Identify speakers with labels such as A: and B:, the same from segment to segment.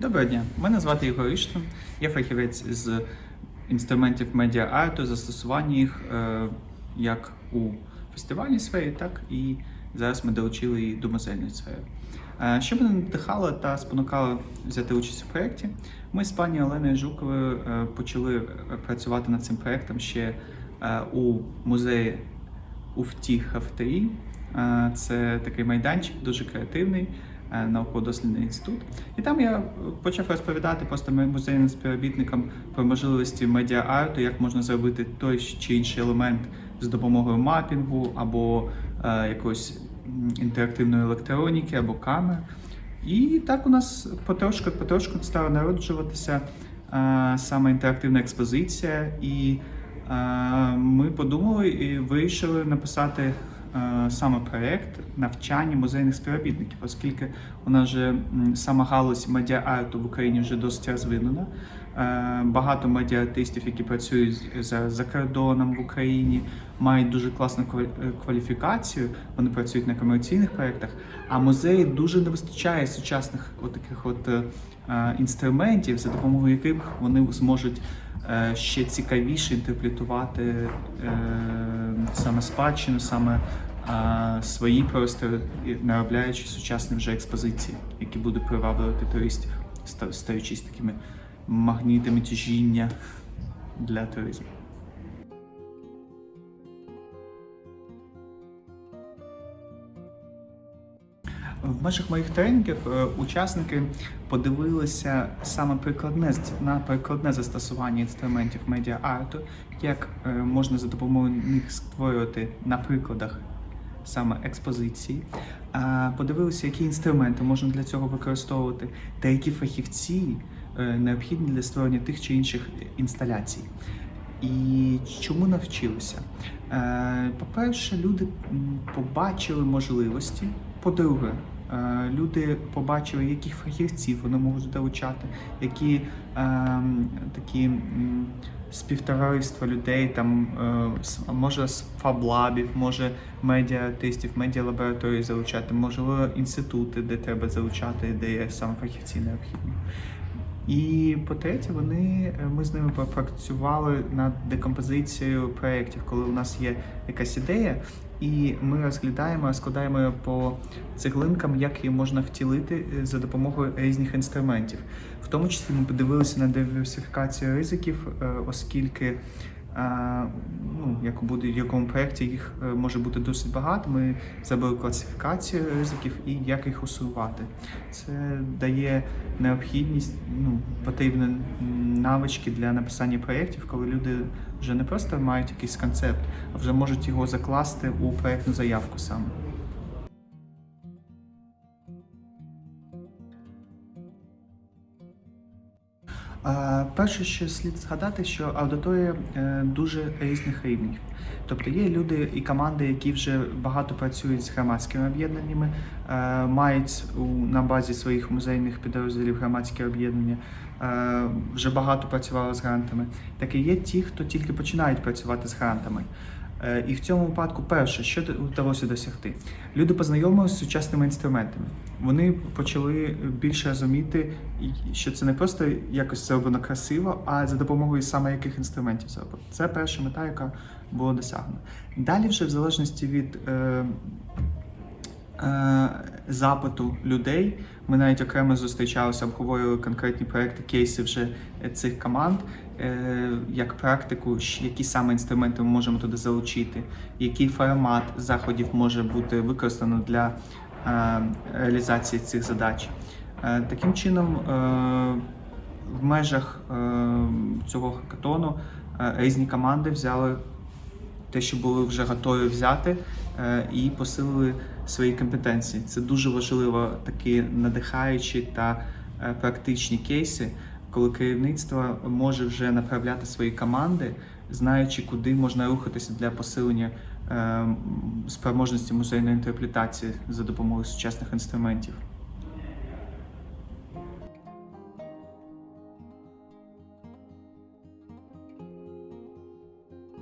A: Доброго дня, мене звати Ігор Іштин. Я фахівець з інструментів медіа-арту, застосування їх е, як у фестивальній сфері, так і зараз ми долучили її до музейної сфери. Е, що мене надихало та спонукало взяти участь у проєкті, ми з пані Оленою Жуковою е, почали е, працювати над цим проєктом ще е, у музеї Уфті Хафтарі. Це такий майданчик, дуже креативний, науково-дослідний інститут. І там я почав розповідати просто музейним співробітникам про можливості медіа-арту, як можна зробити той чи інший елемент з допомогою мапінгу або е, якоїсь інтерактивної електроніки або камер. І так у нас потрошку потрошку стала народжуватися е, саме інтерактивна експозиція, і е, ми подумали і вирішили написати е, саме проєкт навчання музейних співробітників, оскільки у нас вже м, сама галузь медіа-арту в Україні вже досить розвинена. Е, Багато медіа-артистів, які працюють з- за, кордоном в Україні, мають дуже класну е, кваліфікацію. Вони працюють на комерційних проєктах. А музеї дуже не вистачає сучасних от таких от е, е, інструментів, за допомогою яких вони зможуть е, ще цікавіше інтерпретувати е, саме спадщину, саме е, свої простори, наробляючи сучасні вже експозиції, які будуть приваблювати туристів, стаючись такими магнітами тяжіння для туризму. В межах моїх тренінгів е, учасники подивилися саме прикладне на прикладне застосування інструментів медіа-арту, як е, можна за допомогою них створювати на прикладах саме експозиції. Подивилися, які інструменти можна для цього використовувати, та які фахівці е, необхідні для створення тих чи інших інсталяцій. І чому навчилися? По-перше, люди побачили можливості. По-друге, люди побачили, яких фахівців вони можуть долучати, які ем, такі співтовариства людей, там е, може з фаблабів, може медіа-артистів, медіа-лабораторії залучати, можливо, інститути, де треба залучати, де є саме фахівці необхідні. І по-третє, вони е, ми з ними попрацювали над декомпозицією проєктів, коли у нас є якась ідея, і ми розглядаємо, складаємо по цеглинкам, як її можна втілити е, за допомогою різних інструментів. В тому числі ми подивилися на диверсифікацію ризиків, е, оскільки. Ну, як у будь-якому проєкті їх е, може бути досить багато. Ми зробили класифікацію ризиків і як їх усувати. Це дає необхідність, ну, потрібні навички для написання проєктів, коли люди вже не просто мають якийсь концепт, а вже можуть його закласти у проєктну заявку саме. Перше, що слід згадати, що аудиторія е, дуже різних рівнів. Тобто є люди і команди, які вже багато працюють з громадськими об'єднаннями, е, мають на базі своїх музейних підрозділів громадські об'єднання, е, вже багато працювали з грантами. Так і є ті, хто тільки починають працювати з грантами. Е, І в цьому випадку, перше, що вдалося досягти? Люди познайомилися з сучасними інструментами. Вони почали більше розуміти, що це не просто якось зроблено красиво, а за допомогою саме яких інструментів зроблено. Це перша мета, яка була досягнена. Далі, вже в залежності від е, е, запиту людей, ми навіть окремо зустрічалися, обговорювали конкретні проекти, кейси вже цих команд, як практику, які саме інструменти ми можемо туди залучити, який формат заходів може бути використано для е, реалізації цих задач. Е, Таким чином, е, в межах е, цього хакатону е, різні команди взяли те, що були вже готові взяти, е, і посилили свої компетенції. Це дуже важливо, такі надихаючі та е, практичні кейси, коли керівництво може вже направляти свої команди, знаючи, куди можна рухатися для посилення е, спроможності музейної інтерпретації за допомогою сучасних інструментів.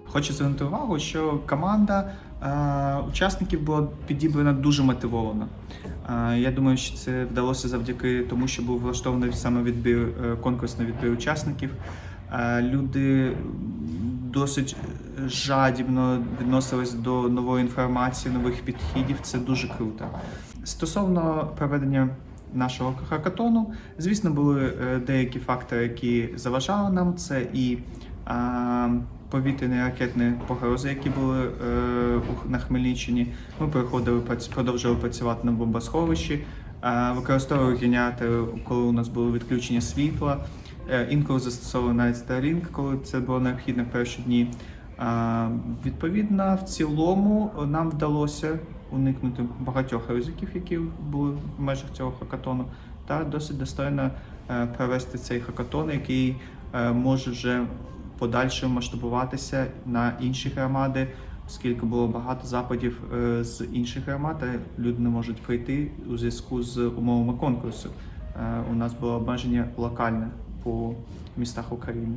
A: Хочу звернути увагу, що команда е, учасників була підібрана дуже мотивовано. Я думаю, що це вдалося завдяки тому, що був влаштований саме відбір, е, конкурсний відбір учасників. Люди досить жадібно відносились до нової інформації, нових підходів. Це дуже круто. Стосовно проведення нашого хакатону, звісно, були е, деякі фактори, які заважали нам. Це і повітряні ракетні погрози, які були е, на Хмельниччині. Ми приходили продовжували працювати на бомбосховищі, е, використовували генератори, коли у нас було відключення світла. Е, Інколи застосовували навіть Starlink, коли це було необхідно в перші дні. А, Відповідно, в цілому нам вдалося уникнути багатьох ризиків, які були в межах цього хакатону, та досить достойно е, провести цей хакатон, який е, може вже в подальшому масштабуватися на інші громади, оскільки було багато запитів е, з інших громад, а люди не можуть прийти у зв'язку з умовами конкурсу. Е, У нас було обмеження локальне по містах України.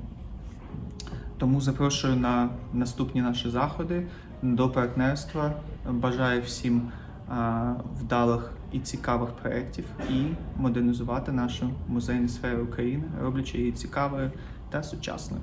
A: Тому запрошую на наступні наші заходи до партнерства. Бажаю всім вдалих і цікавих проєктів і модернізувати нашу музейну сферу України, роблячи її цікавою та сучасною.